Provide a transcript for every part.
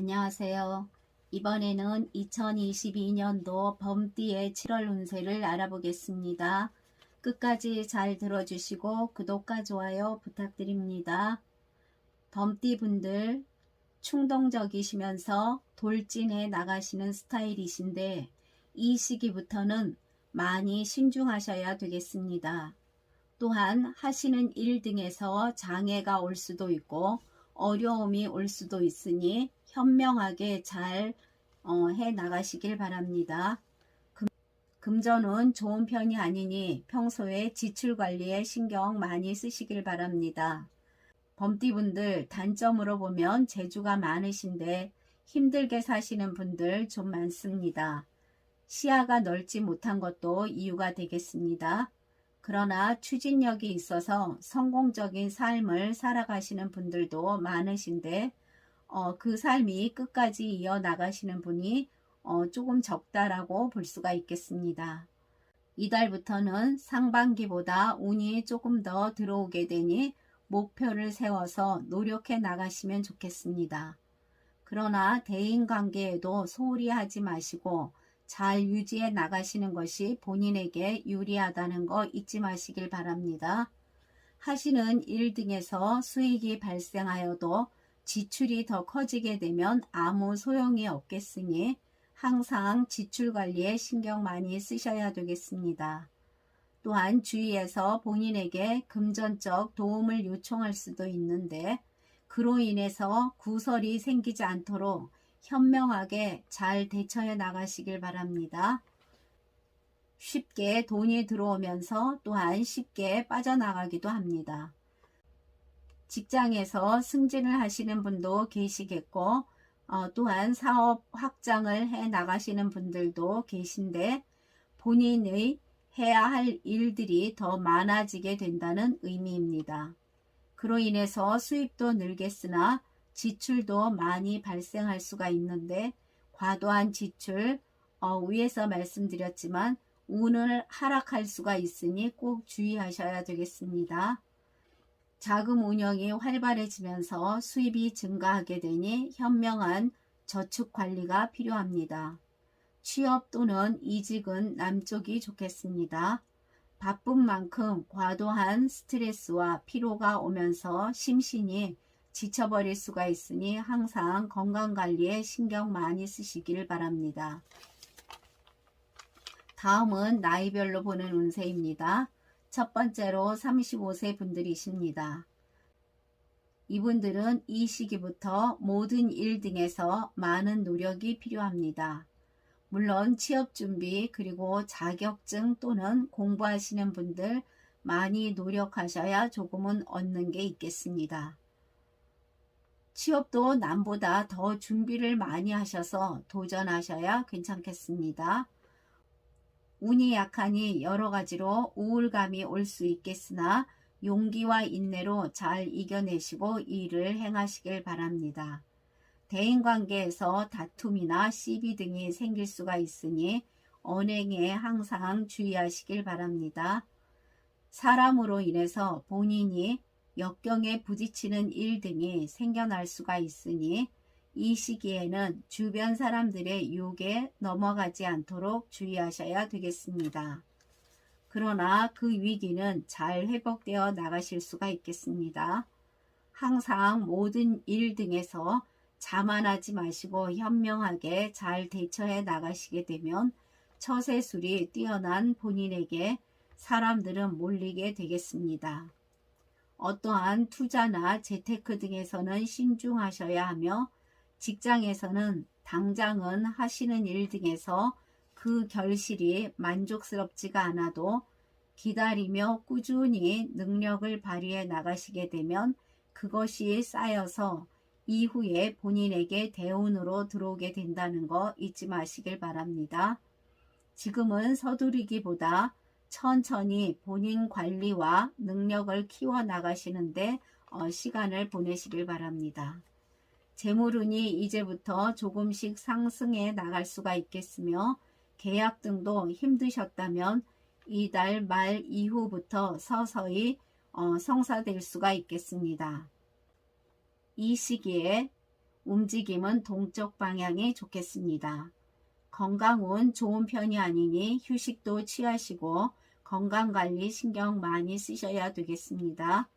안녕하세요. 이번에는 2022년도 범띠의 7월 운세를 알아보겠습니다. 끝까지 잘 들어주시고 구독과 좋아요 부탁드립니다. 범띠 분들 충동적이시면서 돌진해 나가시는 스타일이신데 이 시기부터는 많이 신중하셔야 되겠습니다. 또한 하시는 일 등에서 장애가 올 수도 있고 어려움이 올 수도 있으니 현명하게 잘 어, 해 나가시길 바랍니다. 금, 금전은 좋은 편이 아니니 평소에 지출 관리에 신경 많이 쓰시길 바랍니다. 범띠분들 단점으로 보면 재주가 많으신데 힘들게 사시는 분들 좀 많습니다. 시야가 넓지 못한 것도 이유가 되겠습니다. 그러나 추진력이 있어서 성공적인 삶을 살아가시는 분들도 많으신데 어, 그 삶이 끝까지 이어나가시는 분이 어, 조금 적다라고 볼 수가 있겠습니다. 이달부터는 상반기보다 운이 조금 더 들어오게 되니 목표를 세워서 노력해 나가시면 좋겠습니다. 그러나 대인 관계에도 소홀히 하지 마시고 잘 유지해 나가시는 것이 본인에게 유리하다는 거 잊지 마시길 바랍니다. 하시는 일 등에서 수익이 발생하여도 지출이 더 커지게 되면 아무 소용이 없겠으니 항상 지출 관리에 신경 많이 쓰셔야 되겠습니다. 또한 주위에서 본인에게 금전적 도움을 요청할 수도 있는데 그로 인해서 구설이 생기지 않도록 현명하게 잘 대처해 나가시길 바랍니다. 쉽게 돈이 들어오면서 또한 쉽게 빠져나가기도 합니다. 직장에서 승진을 하시는 분도 계시겠고, 어, 또한 사업 확장을 해 나가시는 분들도 계신데, 본인의 해야 할 일들이 더 많아지게 된다는 의미입니다. 그로 인해서 수입도 늘겠으나 지출도 많이 발생할 수가 있는데 과도한 지출 어, 위에서 말씀드렸지만 운을 하락할 수가 있으니 꼭 주의하셔야 되겠습니다. 자금 운영이 활발해지면서 수입이 증가하게 되니 현명한 저축 관리가 필요합니다. 취업 또는 이직은 남쪽이 좋겠습니다. 바쁜 만큼 과도한 스트레스와 피로가 오면서 심신이 지쳐버릴 수가 있으니 항상 건강관리에 신경 많이 쓰시길 바랍니다. 다음은 나이별로 보는 운세입니다. 첫 번째로 35세 분들이십니다. 이분들은 이 시기부터 모든 일 등에서 많은 노력이 필요합니다. 물론 취업 준비 그리고 자격증 또는 공부하시는 분들 많이 노력하셔야 조금은 얻는 게 있겠습니다. 취업도 남보다 더 준비를 많이 하셔서 도전하셔야 괜찮겠습니다. 운이 약하니 여러 가지로 우울감이 올 수 있겠으나 용기와 인내로 잘 이겨내시고 일을 행하시길 바랍니다. 대인관계에서 다툼이나 시비 등이 생길 수가 있으니 언행에 항상 주의하시길 바랍니다. 사람으로 인해서 본인이 역경에 부딪히는 일 등이 생겨날 수가 있으니 이 시기에는 주변 사람들의 유혹에 넘어가지 않도록 주의하셔야 되겠습니다. 그러나 그 위기는 잘 회복되어 나가실 수가 있겠습니다. 항상 모든 일 등에서 자만하지 마시고 현명하게 잘 대처해 나가시게 되면 처세술이 뛰어난 본인에게 사람들은 몰리게 되겠습니다. 어떠한 투자나 재테크 등에서는 신중하셔야 하며 직장에서는 당장은 하시는 일 등에서 그 결실이 만족스럽지가 않아도 기다리며 꾸준히 능력을 발휘해 나가시게 되면 그것이 쌓여서 이후에 본인에게 대운으로 들어오게 된다는 거 잊지 마시길 바랍니다. 지금은 서두르기보다 천천히 본인 관리와 능력을 키워 나가시는데 어, 시간을 보내시길 바랍니다. 재물운이 이제부터 조금씩 상승해 나갈 수가 있겠으며 계약 등도 힘드셨다면 이달 말 이후부터 서서히 어, 성사될 수가 있겠습니다. 이 시기에 움직임은 동쪽 방향이 좋겠습니다. 건강은 좋은 편이 아니니 휴식도 취하시고 건강관리 신경 많이 쓰셔야 되겠습니다.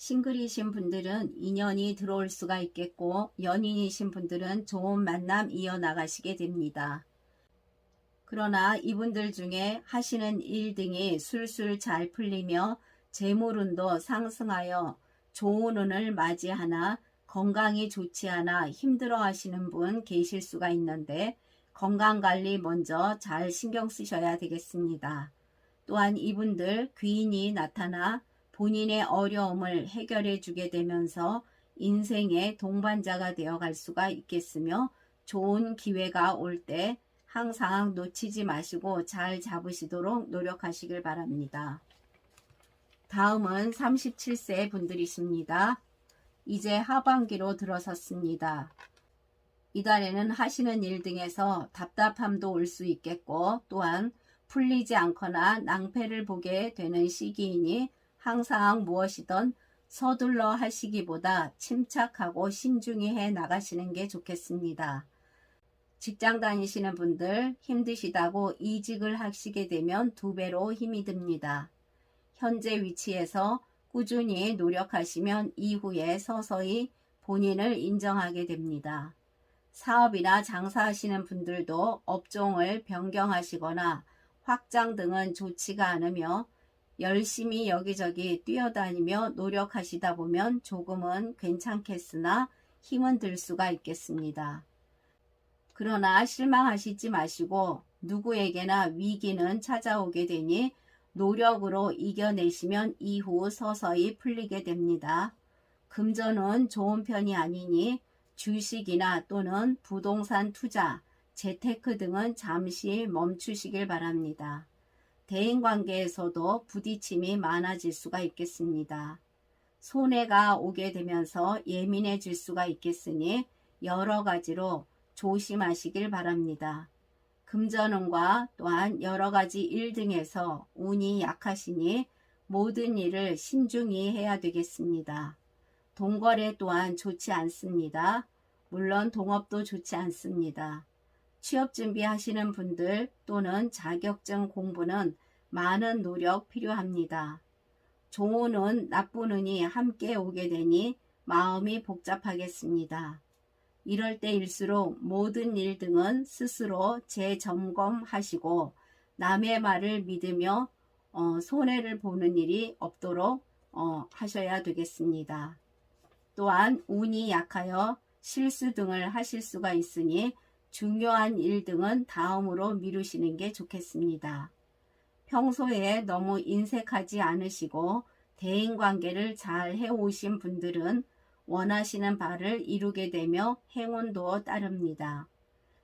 싱글이신 분들은 인연이 들어올 수가 있겠고 연인이신 분들은 좋은 만남 이어나가시게 됩니다. 그러나 이분들 중에 하시는 일 등이 술술 잘 풀리며 재물운도 상승하여 좋은 운을 맞이하나 건강이 좋지 않아 힘들어 하시는 분 계실 수가 있는데 건강관리 먼저 잘 신경 쓰셔야 되겠습니다. 또한 이분들 귀인이 나타나 본인의 어려움을 해결해 주게 되면서 인생의 동반자가 되어 갈 수가 있겠으며 좋은 기회가 올 때 항상 놓치지 마시고 잘 잡으시도록 노력하시길 바랍니다. 다음은 37세 분들이십니다. 이제 하반기로 들어섰습니다. 이달에는 하시는 일 등에서 답답함도 올 수 있겠고 또한 풀리지 않거나 낭패를 보게 되는 시기이니 항상 무엇이든 서둘러 하시기보다 침착하고 신중히 해 나가시는 게 좋겠습니다. 직장 다니시는 분들 힘드시다고 이직을 하시게 되면 두 배로 힘이 듭니다. 현재 위치에서 꾸준히 노력하시면 이후에 서서히 본인을 인정하게 됩니다. 사업이나 장사하시는 분들도 업종을 변경하시거나 확장 등은 좋지가 않으며 열심히 여기저기 뛰어다니며 노력하시다 보면 조금은 괜찮겠으나 힘은 들 수가 있겠습니다. 그러나 실망하시지 마시고 누구에게나 위기는 찾아오게 되니 노력으로 이겨내시면 이후 서서히 풀리게 됩니다. 금전은 좋은 편이 아니니 주식이나 또는 부동산 투자, 재테크 등은 잠시 멈추시길 바랍니다. 대인 관계에서도 부딪힘이 많아질 수가 있겠습니다. 손해가 오게 되면서 예민해질 수가 있겠으니 여러 가지로 조심하시길 바랍니다. 금전운과 또한 여러 가지 일 등에서 운이 약하시니 모든 일을 신중히 해야 되겠습니다. 동거래 또한 좋지 않습니다. 물론 동업도 좋지 않습니다. 취업 준비하시는 분들 또는 자격증 공부는 많은 노력 필요합니다. 좋은 운, 나쁜 운이 함께 오게 되니 마음이 복잡하겠습니다. 이럴 때일수록 모든 일 등은 스스로 재점검하시고 남의 말을 믿으며 어, 손해를 보는 일이 없도록 어, 하셔야 되겠습니다. 또한 운이 약하여 실수 등을 하실 수가 있으니 중요한 일 등은 다음으로 미루시는 게 좋겠습니다. 평소에 너무 인색하지 않으시고 대인 관계를 잘 해오신 분들은 원하시는 바를 이루게 되며 행운도 따릅니다.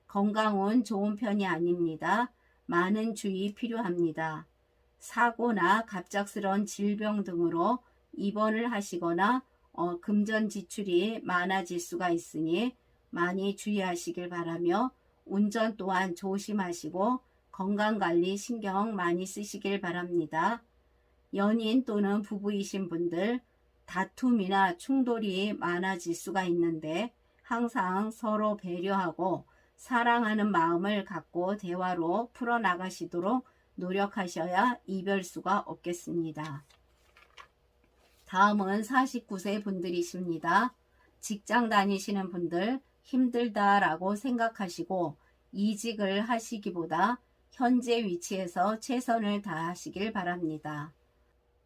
건강은 좋은 편이 아닙니다. 많은 주의 필요합니다. 사고나 갑작스러운 질병 등으로 입원을 하시거나 어, 금전 지출이 많아질 수가 있으니 많이 주의하시길 바라며 운전 또한 조심하시고 건강관리 신경 많이 쓰시길 바랍니다. 연인 또는 부부이신 분들 다툼이나 충돌이 많아질 수가 있는데 항상 서로 배려하고 사랑하는 마음을 갖고 대화로 풀어나가시도록 노력하셔야 이별수가 없겠습니다. 다음은 49세 분들이십니다. 직장 다니시는 분들 힘들다라고 생각하시고 이직을 하시기보다 현재 위치에서 최선을 다하시길 바랍니다.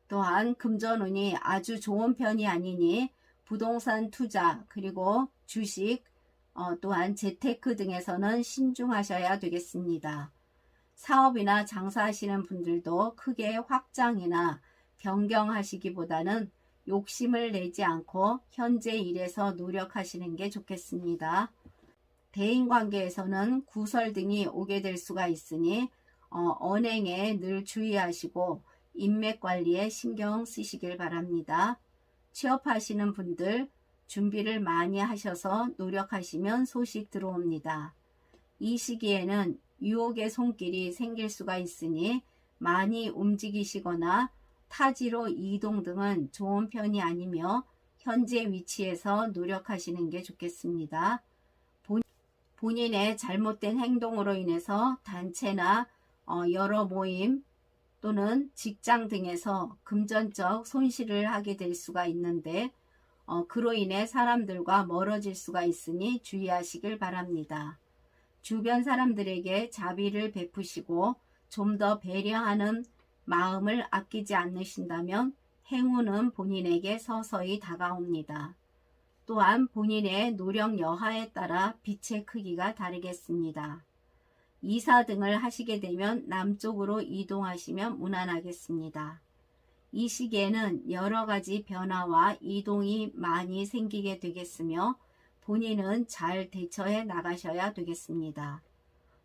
또한 금전운이 아주 좋은 편이 아니니 부동산 투자 그리고 주식 어, 또한 재테크 등에서는 신중하셔야 되겠습니다. 사업이나 장사하시는 분들도 크게 확장이나 변경하시기보다는 욕심을 내지 않고 현재 일에서 노력하시는 게 좋겠습니다. 대인 관계에서는 구설 등이 오게 될 수가 있으니 어, 언행에 늘 주의하시고 인맥 관리에 신경 쓰시길 바랍니다. 취업하시는 분들 준비를 많이 하셔서 노력하시면 소식 들어옵니다. 이 시기에는 유혹의 손길이 생길 수가 있으니 많이 움직이시거나 타지로 이동 등은 좋은 편이 아니며 현재 위치에서 노력하시는 게 좋겠습니다. 본, 본인의 잘못된 행동으로 인해서 단체나 어, 여러 모임 또는 직장 등에서 금전적 손실을 하게 될 수가 있는데 어, 그로 인해 사람들과 멀어질 수가 있으니 주의하시길 바랍니다. 주변 사람들에게 자비를 베푸시고 좀 더 배려하는 마음을 아끼지 않으신다면 행운은 본인에게 서서히 다가옵니다. 또한 본인의 노력 여하에 따라 빛의 크기가 다르겠습니다. 이사 등을 하시게 되면 남쪽으로 이동하시면 무난하겠습니다. 이 시기에는 여러 가지 변화와 이동이 많이 생기게 되겠으며 본인은 잘 대처해 나가셔야 되겠습니다.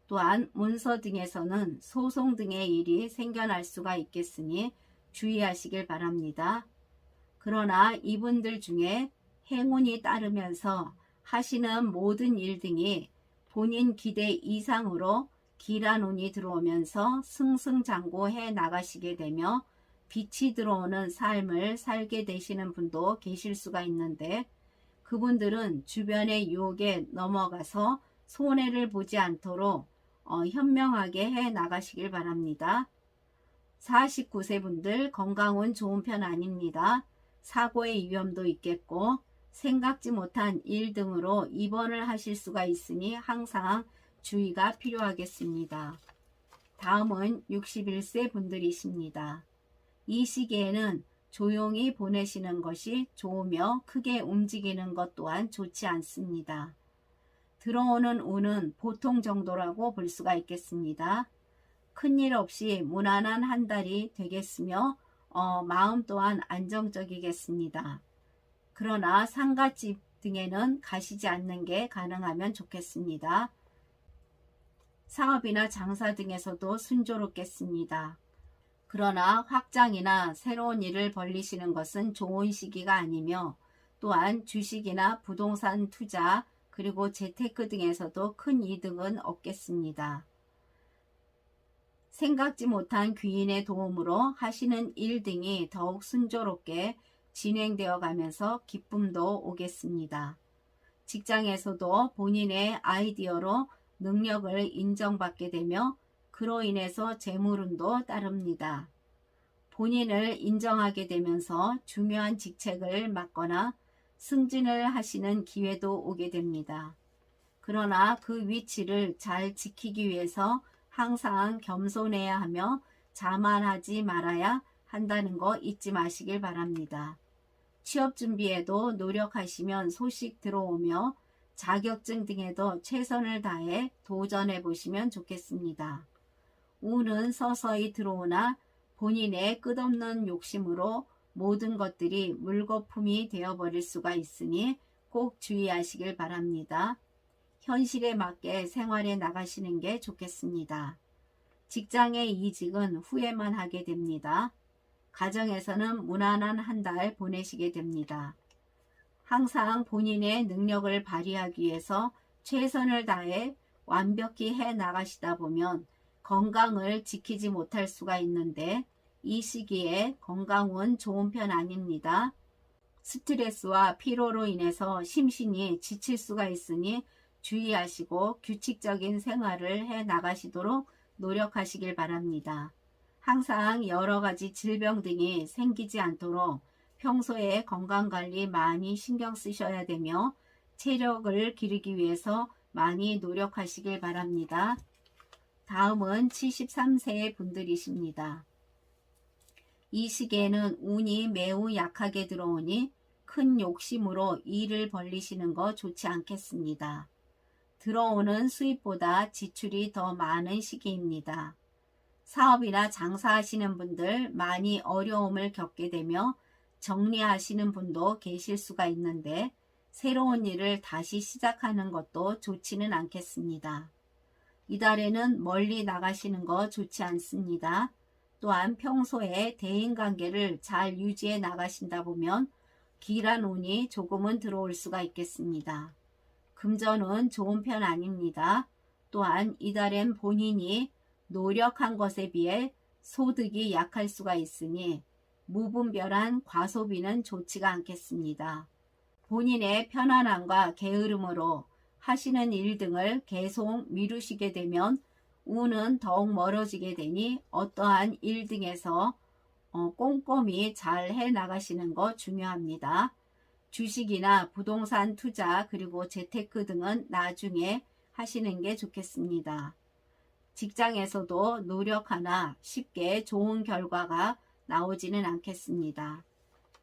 또한 문서 등에서는 소송 등의 일이 생겨날 수가 있겠으니 주의하시길 바랍니다. 그러나 이분들 중에 행운이 따르면서 하시는 모든 일 등이 본인 기대 이상으로 기란 운이 들어오면서 승승장구해 나가시게 되며 빛이 들어오는 삶을 살게 되시는 분도 계실 수가 있는데 그분들은 주변의 유혹에 넘어가서 손해를 보지 않도록 어, 현명하게 해 나가시길 바랍니다. 49세 분들 건강은 좋은 편 아닙니다. 사고의 위험도 있겠고 생각지 못한 일 등으로 입원을 하실 수가 있으니 항상 주의가 필요하겠습니다. 다음은 61세 분들이십니다. 이 시기에는 조용히 보내시는 것이 좋으며 크게 움직이는 것 또한 좋지 않습니다. 들어오는 운은 보통 정도라고 볼 수가 있겠습니다. 큰일 없이 무난한 한 달이 되겠으며 어, 마음 또한 안정적이겠습니다. 그러나 상가집 등에는 가시지 않는 게 가능하면 좋겠습니다. 사업이나 장사 등에서도 순조롭겠습니다. 그러나 확장이나 새로운 일을 벌리시는 것은 좋은 시기가 아니며 또한 주식이나 부동산 투자 그리고 재테크 등에서도 큰 이득은 없겠습니다. 생각지 못한 귀인의 도움으로 하시는 일 등이 더욱 순조롭게 진행되어 가면서 기쁨도 오겠습니다. 직장에서도 본인의 아이디어로 능력을 인정받게 되며 그로 인해서 재물운도 따릅니다. 본인을 인정하게 되면서 중요한 직책을 맡거나 승진을 하시는 기회도 오게 됩니다. 그러나 그 위치를 잘 지키기 위해서 항상 겸손해야 하며 자만하지 말아야 한다는 거 잊지 마시길 바랍니다. 취업 준비에도 노력하시면 소식 들어오며 자격증 등에도 최선을 다해 도전해 보시면 좋겠습니다. 운은 서서히 들어오나 본인의 끝없는 욕심으로 모든 것들이 물거품이 되어버릴 수가 있으니 꼭 주의하시길 바랍니다. 현실에 맞게 생활에 나가시는 게 좋겠습니다. 직장의 이직은 후회만 하게 됩니다. 가정에서는 무난한 한 달 보내시게 됩니다. 항상 본인의 능력을 발휘하기 위해서 최선을 다해 완벽히 해 나가시다 보면 건강을 지키지 못할 수가 있는데 이 시기에 건강은 좋은 편 아닙니다. 스트레스와 피로로 인해서 심신이 지칠 수가 있으니 주의하시고 규칙적인 생활을 해 나가시도록 노력하시길 바랍니다. 항상 여러 가지 질병 등이 생기지 않도록 평소에 건강관리 많이 신경 쓰셔야 되며 체력을 기르기 위해서 많이 노력하시길 바랍니다. 다음은 73세의 분들이십니다. 이 시기에는 운이 매우 약하게 들어오니 큰 욕심으로 일을 벌리시는 거 좋지 않겠습니다. 들어오는 수입보다 지출이 더 많은 시기입니다. 사업이나 장사하시는 분들 많이 어려움을 겪게 되며 정리하시는 분도 계실 수가 있는데 새로운 일을 다시 시작하는 것도 좋지는 않겠습니다. 이달에는 멀리 나가시는 거 좋지 않습니다. 또한 평소에 대인관계를 잘 유지해 나가신다 보면 길한 운이 조금은 들어올 수가 있겠습니다. 금전은 좋은 편 아닙니다. 또한 이달엔 본인이 노력한 것에 비해 소득이 약할 수가 있으니 무분별한 과소비는 좋지가 않겠습니다. 본인의 편안함과 게으름으로 하시는 일 등을 계속 미루시게 되면 운은 더욱 멀어지게 되니 어떠한 일 등에서 어, 꼼꼼히 잘 해 나가시는 거 중요합니다. 주식이나 부동산 투자 그리고 재테크 등은 나중에 하시는 게 좋겠습니다. 직장에서도 노력하나 쉽게 좋은 결과가 나오지는 않겠습니다.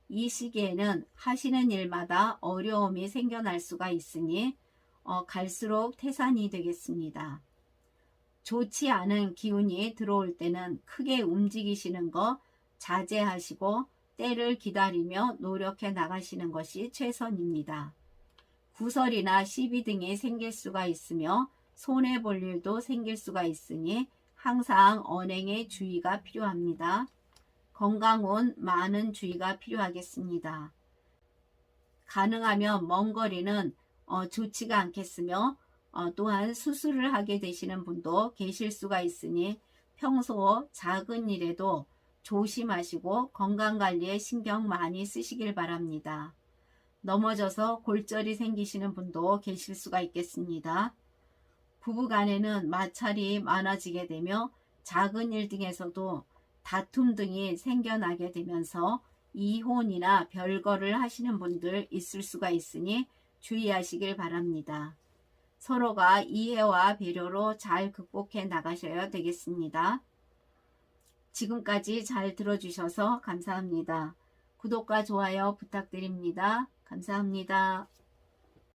이 시기에는 하시는 일마다 어려움이 생겨날 수가 있으니 어, 갈수록 태산이 되겠습니다. 좋지 않은 기운이 들어올 때는 크게 움직이시는 거 자제하시고 때를 기다리며 노력해 나가시는 것이 최선입니다. 구설이나 시비 등이 생길 수가 있으며 손해 볼 일도 생길 수가 있으니 항상 언행에 주의가 필요합니다. 건강운 많은 주의가 필요하겠습니다. 가능하면 먼 거리는 어, 좋지가 않겠으며 어, 또한 수술을 하게 되시는 분도 계실 수가 있으니 평소 작은 일에도 조심하시고 건강관리에 신경 많이 쓰시길 바랍니다. 넘어져서 골절이 생기시는 분도 계실 수가 있겠습니다. 부부 간에는 마찰이 많아지게 되며 작은 일 등에서도 다툼 등이 생겨나게 되면서 이혼이나 별거를 하시는 분들 있을 수가 있으니 주의하시길 바랍니다. 서로가 이해와 배려로 잘 극복해 나가셔야 되겠습니다. 지금까지 잘 들어주셔서 감사합니다. 구독과 좋아요 부탁드립니다. 감사합니다.